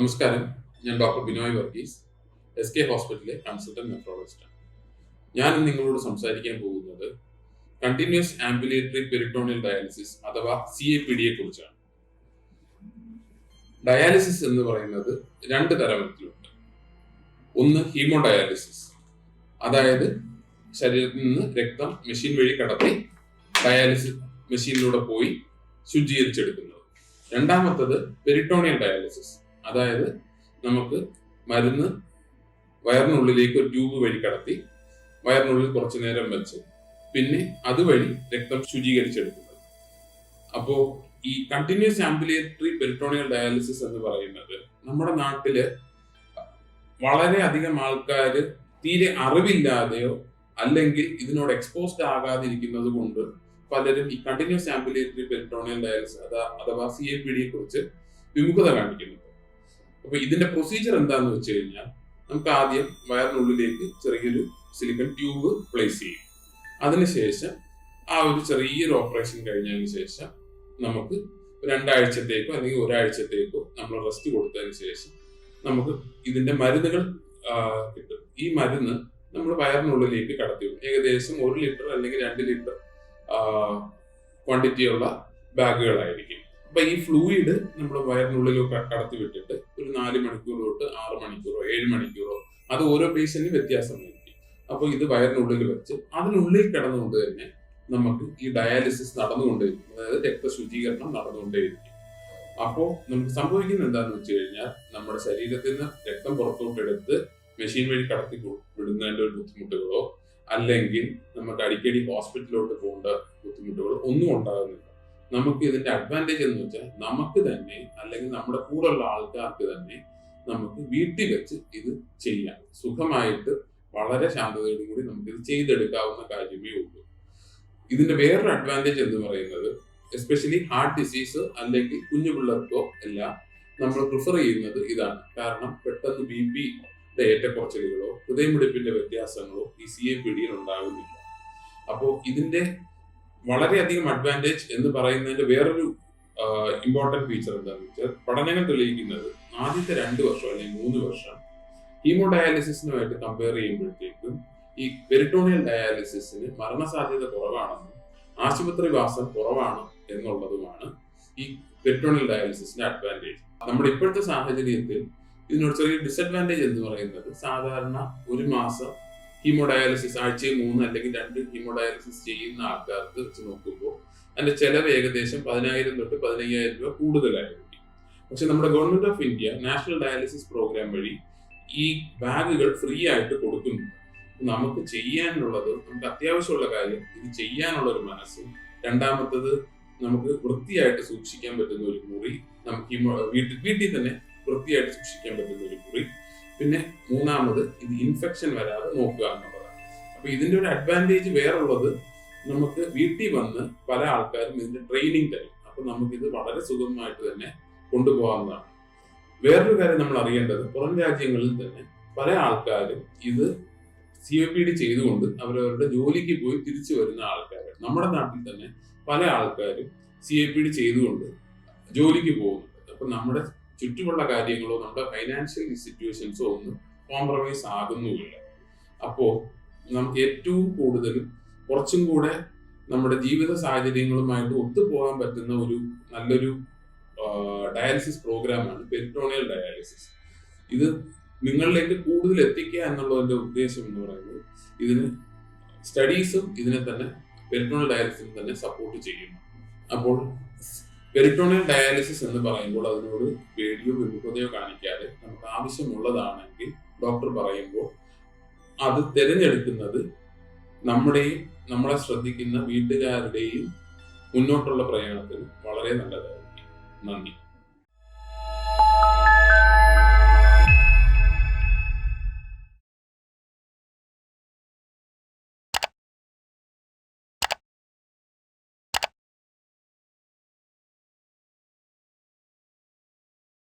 നമസ്കാരം. ഞാൻ doctor Binoy Varghese S K ഹോസ്പിറ്റലിലെ കൺസൾട്ടന്റ് നെഫ്രോളജിസ്റ്റാണ് ഞാൻ നിങ്ങളോട് സംസാരിക്കാൻ പോകുന്നത് കണ്ടിന്യൂസ് ആംബുലേറ്ററി പെരിട്ടോണിയൽ ഡയാലിസിസ് അഥവാ സി എ പി ഡിയെ കുറിച്ചാണ്. ഡയാലിസിസ് എന്ന് പറയുന്നത് രണ്ട് തരത്തിലുണ്ട്. ഒന്ന് ഹീമോ ഡയാലിസിസ് അതായത് ശരീരത്തിൽ നിന്ന് രക്തം മെഷീൻ വഴി കടത്തി ഡയാലിസിസ് മെഷീനിലൂടെ പോയി ശുചീകരിച്ചെടുക്കുന്നത് രണ്ടാമത്തത് പെരിട്ടോണിയൽ ഡയാലിസിസ് അതായത് നമുക്ക് മരുന്ന് വയറിനുള്ളിലേക്ക് ഒരു ട്യൂബ് വഴി കടത്തി വയറിനുള്ളിൽ കുറച്ചു നേരം വെച്ച് പിന്നെ അതുവഴി രക്തം ശുചീകരിച്ചെടുക്കുന്നത്. അപ്പോ ഈ കണ്ടിന്യൂസ് ആംബുലേറ്ററി പെരിട്ടോണിയൽ ഡയാലിസിസ് എന്ന് പറയുന്നത് നമ്മുടെ നാട്ടിൽ വളരെ അധികം ആൾക്കാർ തീരെ അറിവില്ലാതെയോ അല്ലെങ്കിൽ ഇതിനോട് എക്സ്പോസ്ഡ് ആകാതിരിക്കുന്നത് കൊണ്ട് പലരും ഈ കണ്ടിന്യൂസ് ആംബുലേറ്ററി പെരിട്ടോണിയൽ ഡയാലിസിസ് അഥവാ സി എ പി ഡിയെ കുറിച്ച് വിമുഖത കാണിക്കുന്നുണ്ട് അപ്പൊ ഇതിന്റെ പ്രൊസീജിയർ എന്താന്ന് വെച്ച് കഴിഞ്ഞാൽ നമുക്ക് ആദ്യം വയറിനുള്ളിലേക്ക് ചെറിയൊരു സിലിക്കൺ ട്യൂബ് പ്ലേസ് ചെയ്യും. അതിനുശേഷം ആ ഒരു ചെറിയൊരു ഓപ്പറേഷൻ കഴിഞ്ഞതിന് ശേഷം നമുക്ക് രണ്ടാഴ്ചത്തേക്കോ അല്ലെങ്കിൽ ഒരാഴ്ചത്തേക്കോ നമ്മൾ റെസ്റ്റ് കൊടുത്തതിന് ശേഷം നമുക്ക് ഇതിന്റെ മരുന്നുകൾ കിട്ടും. ഈ മരുന്ന് നമ്മൾ വയറിനുള്ളിലേക്ക് കടത്തിവിടും ഏകദേശം ഒരു ലിറ്റർ അല്ലെങ്കിൽ രണ്ട് ലിറ്റർ ക്വാണ്ടിറ്റിയുള്ള ബാഗുകളായിരിക്കും. അപ്പൊ ഈ ഫ്ലൂയിഡ് നമ്മൾ വയറിനുള്ളിലൊക്കെ കടത്തി വിട്ടിട്ട് ഒരു നാല് മണിക്കൂർ തൊട്ട് ആറ് മണിക്കൂറോ ഏഴ് മണിക്കൂറോ അത് ഓരോ പേഷ്യന്റിന് വ്യത്യാസമായിരിക്കും അപ്പൊ ഇത് വയറിനുള്ളിൽ വെച്ച് അതിനുള്ളിൽ കിടന്നുകൊണ്ട് തന്നെ നമുക്ക് ഈ ഡയാലിസിസ് നടന്നുകൊണ്ടേയിരിക്കും അതായത് രക്തശുചീകരണം നടന്നുകൊണ്ടേയിരിക്കും. അപ്പോ നമുക്ക് സംഭവിക്കുന്നത് എന്താണെന്ന് വെച്ച് കഴിഞ്ഞാൽ നമ്മുടെ ശരീരത്തിൽ നിന്ന് രക്തം പുറത്തോട്ട് എടുത്ത് മെഷീൻ വഴി കടത്തി വിടുന്നതിന്റെ ഒരു ബുദ്ധിമുട്ടുകളോ അല്ലെങ്കിൽ നമുക്ക് അടിക്കടി ഹോസ്പിറ്റലിലോട്ട് പോകേണ്ട ബുദ്ധിമുട്ടുകളോ ഒന്നും ഉണ്ടാകുന്നില്ല. നമുക്ക് ഇതിന്റെ അഡ്വാന്റേജ് എന്ന് വെച്ചാൽ നമുക്ക് തന്നെ അല്ലെങ്കിൽ നമ്മുടെ കൂടെയുള്ള ആൾക്കാർക്ക് തന്നെ നമുക്ക് വീട്ടിൽ വെച്ച് ഇത് ചെയ്യാം. സുഖമായിട്ട് വളരെ ശാന്തതയോടും കൂടി നമുക്ക് ഇത് ചെയ്തെടുക്കാവുന്ന കാര്യമേ ഉള്ളൂ. ഇതിന്റെ വേറൊരു അഡ്വാന്റേജ് എന്ന് പറയുന്നത് എസ്പെഷ്യലി ഹാർട്ട് ഡിസീസ് അല്ലെങ്കിൽ കുഞ്ഞു പിള്ളേർക്കോ എല്ലാം നമ്മൾ പ്രിഫർ ചെയ്യുന്നത് ഇതാണ്. കാരണം പെട്ടെന്ന് ബി പി ഏറ്റക്കുറച്ചിലുകളോ ഹൃദയമിടിപ്പിന്റെ വ്യത്യാസങ്ങളോ ഈ സി എ പി ഡിയിൽ ഉണ്ടാകുന്നില്ല അപ്പോൾ ഇതിന്റെ വളരെയധികം അഡ്വാന്റേജ് എന്ന് പറയുന്നതിന്റെ വേറൊരു ഇമ്പോർട്ടന്റ് ഫീച്ചർ എന്താണെന്ന് വെച്ചാൽ പഠനങ്ങൾ തെളിയിക്കുന്നത് ആദ്യത്തെ രണ്ട് വർഷം അല്ലെങ്കിൽ മൂന്ന് വർഷം ഹീമോഡയാലിസിസിനുമായിട്ട് കമ്പയർ ചെയ്യുമ്പോഴത്തേക്കും ഈ പെരിട്ടോണിയൽ ഡയാലിസിസിന് മരണസാധ്യത കുറവാണെന്നും ആശുപത്രി വാസം കുറവാണ് എന്നുള്ളതുമാണ് ഈ പെരിട്ടോണിയൽ ഡയാലിസിസിന്റെ അഡ്വാന്റേജ് നമ്മുടെ ഇപ്പോഴത്തെ സാഹചര്യത്തിൽ ഇതിനൊരു ചെറിയ ഡിസഡ്വാന്റേജ് എന്ന് പറയുന്നത് സാധാരണ ഒരു മാസം ഹീമോഡയാലിസിസ് ആഴ്ചയിൽ മൂന്ന് അല്ലെങ്കിൽ രണ്ട് ഹീമോഡയാലിസിസ് ചെയ്യുന്ന ആൾക്കാർക്ക് വെച്ച് നോക്കുമ്പോൾ അതിന്റെ ചെലവ് ഏകദേശം പതിനായിരം തൊട്ട് പതിനയ്യായിരം രൂപ കൂടുതലായിരിക്കും. പക്ഷെ നമ്മുടെ government of India national dialysis programme വഴി ഈ ബാഗുകൾ ഫ്രീ ആയിട്ട് കൊടുക്കുന്നു. നമുക്ക് ചെയ്യാനുള്ളത് നമുക്ക് അത്യാവശ്യമുള്ള കാര്യം ഇത് ചെയ്യാനുള്ള ഒരു മനസ്സും രണ്ടാമത്തത് നമുക്ക് വൃത്തിയായിട്ട് സൂക്ഷിക്കാൻ പറ്റുന്ന ഒരു മുറി നമുക്ക് വീട്ടിൽ വീട്ടിൽ തന്നെ വൃത്തിയായിട്ട് സൂക്ഷിക്കാൻ പറ്റുന്ന ഒരു പിന്നെ മൂന്നാമത് ഇത് ഇൻഫെക്ഷൻ വരാതെ നോക്കുക എന്നുള്ളതാണ്. അപ്പൊ ഇതിന്റെ ഒരു അഡ്വാന്റേജ് വേറുള്ളത് നമുക്ക് വീട്ടിൽ വന്ന് പല ആൾക്കാരും ഇതിന്റെ ട്രെയിനിങ് തരും. അപ്പൊ നമുക്കിത് വളരെ സുഗമമായിട്ട് തന്നെ കൊണ്ടുപോകാവുന്നതാണ്. വേറൊരു കാര്യം നമ്മൾ അറിയേണ്ടത് പുറം രാജ്യങ്ങളിൽ തന്നെ പല ആൾക്കാരും ഇത് സി ഒ പി ഡി ചെയ്തുകൊണ്ട് അവരവരുടെ ജോലിക്ക് പോയി തിരിച്ചു വരുന്ന ആൾക്കാർ നമ്മുടെ നാട്ടിൽ തന്നെ പല ആൾക്കാരും സി എ പി ഡി ചെയ്തുകൊണ്ട് ജോലിക്ക് പോകുന്നുണ്ട്. അപ്പൊ നമ്മുടെ ചുറ്റുമുള്ള കാര്യങ്ങളോ നമ്മുടെ ഫൈനാൻഷ്യൽ സിറ്റുവേഷൻസോ ഒന്നും കോംപ്രമൈസ് ആകുന്നുമില്ല. അപ്പോ നമുക്ക് ഏറ്റവും കൂടുതൽ കുറച്ചും കൂടെ നമ്മുടെ ജീവിത സാഹചര്യങ്ങളുമായിട്ട് ഒത്തുപോകാൻ പറ്റുന്ന ഒരു നല്ലൊരു ഡയാലിസിസ് പ്രോഗ്രാമാണ് പെരിറ്റോണിയൽ ഡയാലിസിസ് ഇത് നിങ്ങളിലേക്ക് കൂടുതൽ എത്തിക്കുക എന്നുള്ളതിന്റെ ഉദ്ദേശം എന്ന് പറയുന്നത് ഇതിന് സ്റ്റഡീസും ഇതിനെ തന്നെ പെരിട്ടോണിയൽ ഡയാലിസിസ് തന്നെ സപ്പോർട്ട് ചെയ്യുന്നു. അപ്പോൾ പെരിട്ടോണിയൽ ഡയാലിസിസ് എന്ന് പറയുമ്പോൾ അതിനോട് പേടിയോ വിമുഖതയോ കാണിക്കാതെ നമുക്ക് ആവശ്യമുള്ളതാണെങ്കിൽ ഡോക്ടർ പറയുമ്പോൾ അത് തിരഞ്ഞെടുക്കുന്നത് നമ്മുടെയും നമ്മളെ ശ്രദ്ധിക്കുന്ന വീട്ടുകാരുടെയും മുന്നോട്ടുള്ള പ്രയാണത്തിന് വളരെ നല്ലതായിരിക്കും. നന്ദി.